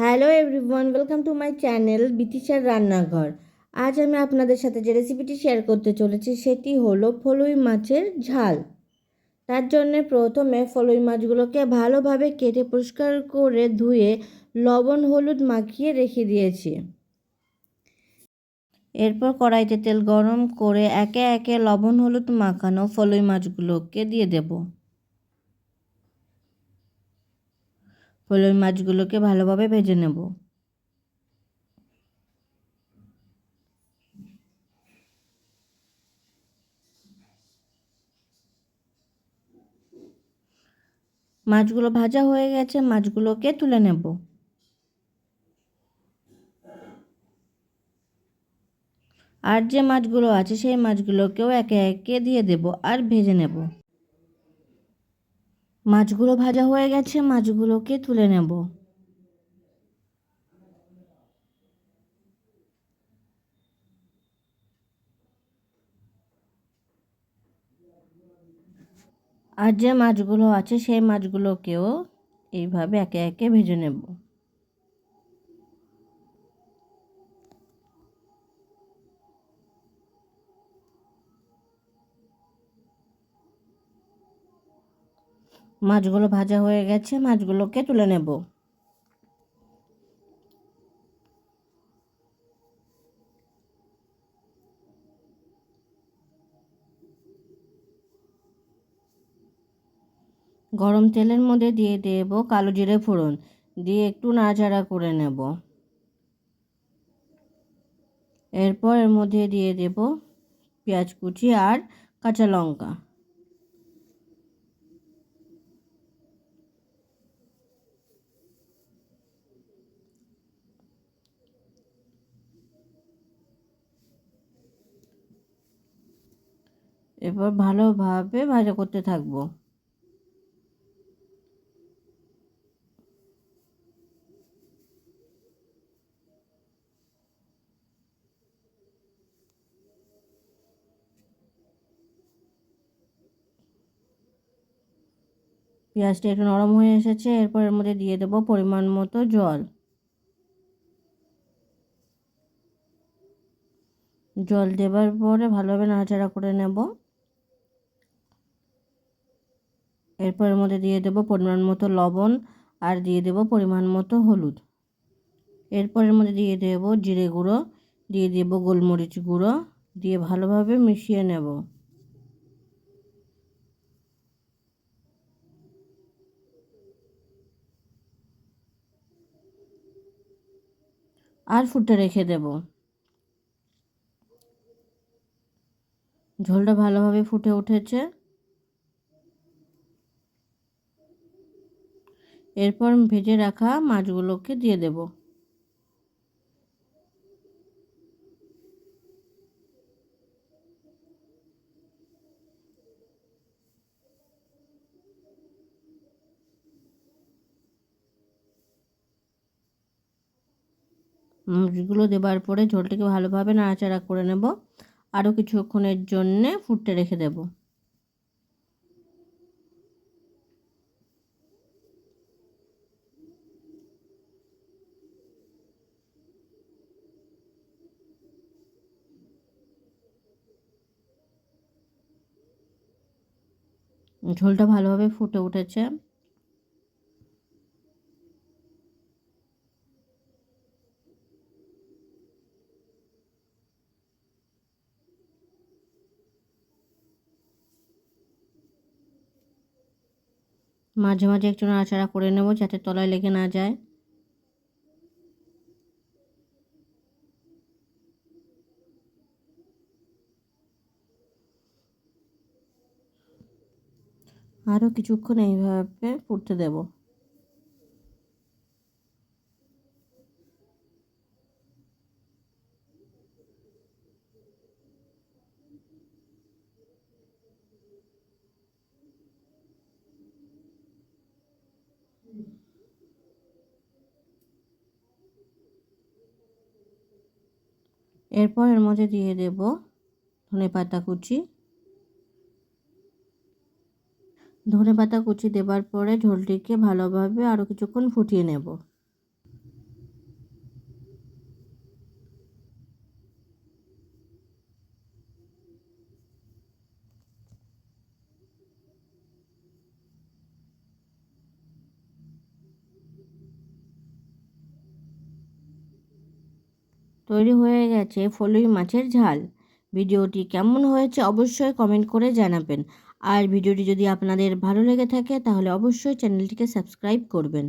Hello everyone, welcome to my channel বিতিশার রান্নাঘর। আজ আমি আপনাদের সাথে যে রেসিপিটি শেয়ার করতে চলেছি সেটি হলো ফলুই মাছের ঝাল। তার জন্য প্রথমে ফলুই মাছগুলোকে ভালোভাবে কেটে পরিষ্কার করে ধুয়ে লবণ, হলুদ মাখিয়ে রেখে দিয়েছি। এরপর কড়াইতে তেল গরম করে একে একে লবণ, হলুদ মাখানো ফলুই মাছগুলোকে দিয়ে দেবো। ফলুই মাছগুলোকে ভালোভাবে ভেজে নেব। মাছগুলো ভাজা হয়ে গেছে, মাছগুলোকে তুলে নেব। আর যে মাছগুলো আছে, সেই মাছগুলোকেও একে একে দিয়ে দেব আর ভেজে নেব। মাছগুলো ভাজা হয়ে গেছে, মাছগুলোকে তুলে নেব। আর যে মাছগুলো আছে, সেই মাছগুলোকেও এইভাবে একে একে ভেজে নেব। মাছগুলো ভাজা হয়ে গেছে, মাছগুলোকে তুলে নেব। গরম তেলের মধ্যে দিয়ে দেব কালো জিরে ফোড়ন, দিয়ে একটু নাড়াচাড়া করে নেব। এরপর এর মধ্যে দিয়ে দেব পেঁয়াজ কুচি আর কাঁচা লঙ্কা। এবার ভালোভাবে ভাজা করতে থাকব। পেঁয়াজটা একটু নরম হয়ে এসেছে, এরপর এর মধ্যে দিয়ে দেবো পরিমাণ মতো জল। জল দেবার পরে ভালোভাবে নাড়াচাড়া করে নেব। এরপর এর মধ্যে দিয়ে দেবো পরিমাণ মতো লবণ আর দিয়ে দেবো পরিমাণ মতো হলুদ। এরপর এর মধ্যে দিয়ে দেবো জিরে গুঁড়ো, দিয়ে দেবো গোলমরিচ গুঁড়ো, দিয়ে ভালোভাবে মিশিয়ে নেব। আর ফুটে রেখে দেব। ঝোলটা ভালোভাবে ফুটে উঠেছে। এরপর ভেজে রাখা মাছগুলোকে দিয়ে দেব। মাছগুলো দেবার পরে ঝোলটাকে ভালোভাবে নাড়াচাড়া করে নেব। আরও কিছুক্ষণের জন্যে ফুটতে রেখে দেবো। ঝোলটা ভালোভাবে ফুটে উঠেছে। মাঝে মাঝে একটু নাড়াচাড়া করে নেব যাতে তলায় লেগে না যায়। আরও কিছুক্ষণ এইভাবে ফুটতে দেব। এরপর এর মধ্যে দিয়ে দেব ধনে পাতা কুচি। ধনে পাতা কুচি দেবার পরে ঝোলটিকে ভালোভাবে আরও কিছুক্ষণ ফুটিয়ে নেব। তৈরি হয়ে গেছে ফলুই মাছের ঝাল। ভিডিওটি কেমন হয়েছে অবশ্যই কমেন্ট করে জানাবেন। আর ভিডিওটি যদি আপনাদের ভালো লেগে থাকে তাহলে অবশ্যই চ্যানেলটিকে সাবস্ক্রাইব করবেন।